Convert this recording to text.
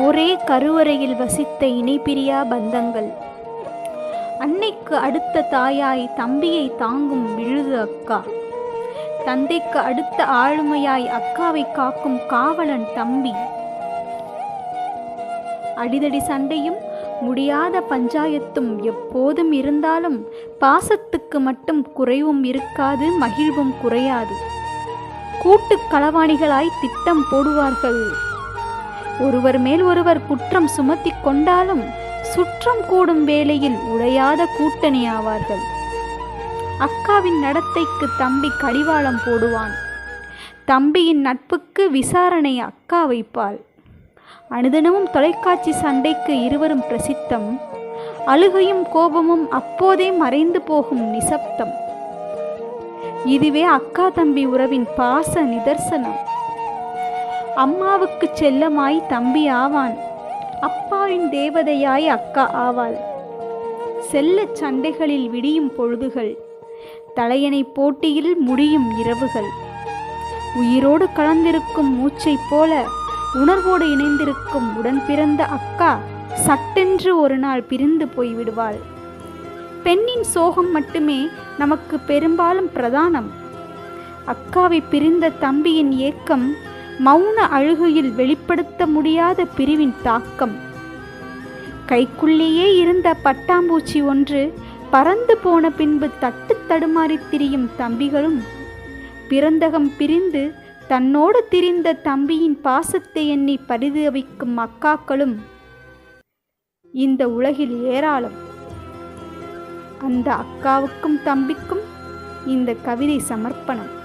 ஒரே கருவறையில் வசித்த இணைபிரியா பந்தங்கள். அன்னைக்கு அடுத்த தாயாய் தம்பியை தாங்கும் விழுது அக்கா. தந்தைக்கு அடுத்த ஆளுமையாய் அக்காவை காக்கும் காவலன் தம்பி. அடிதடி சண்டையும் முடியாத பஞ்சாயத்தும் எப்போதும் இருந்தாலும் பாசத்துக்கு மட்டும் குறைவும் இருக்காது மகிழ்வும் குறையாது. கூட்டுக் களவாணிகளாய் திட்டம் போடுவார்கள். ஒருவர் மேல் ஒருவர் குற்றம் சுமத்தி கொண்டாலும் சுற்றம் கூடும் வேளையில் உடையாத கூட்டணி ஆவார்கள். அக்காவின் நடத்தைக்கு தம்பி கடிவாளம் போடுவான். தம்பியின் நட்புக்கு விசாரணை அக்கா வைப்பாள். அனுதினமும் தொலைக்காட்சி சண்டைக்கு இருவரும் பிரசித்தம். அழுகையும் கோபமும் அப்போதே மறைந்து போகும் நிசப்தம். இதுவே அக்கா தம்பி உறவின் பாச நிதர்சனம். அம்மாவுக்கு செல்லமாய் தம்பி ஆவான். அப்பாவின் தேவதையாய் அக்கா ஆவாள். செல்லச் சண்டைகளில் விடியும் பொழுதுகள் தலையணை போட்டியில் முடியும் இரவுகள். உயிரோடு கலந்திருக்கும் மூச்சைப் போல உணர்வோடு இணைந்திருக்கும் உடன் பிறந்த அக்கா சட்டென்று ஒரு நாள் பிரிந்து போய்விடுவாள். பெண்ணின் சோகம் மட்டுமே நமக்கு பெரும்பாலும் பிரதானம். அக்காவை பிரிந்த தம்பியின் ஏக்கம் மௌன அழுகையில் வெளிப்படுத்த முடியாத பிரிவின் தாக்கம். கைக்குள்ளேயே இருந்த பட்டாம்பூச்சி ஒன்று பறந்து போன பின்பு தட்டு தடுமாறி திரியும் தம்பிகளும் பிறந்தகம் பிரிந்து தன்னோடு திரிந்த தம்பியின் பாசத்தை எண்ணி பரிதவிக்கும் அக்காக்களும் இந்த உலகில் ஏராளம். அந்த அக்காவுக்கும் தம்பிக்கும் இந்த கவிதை சமர்ப்பணம்.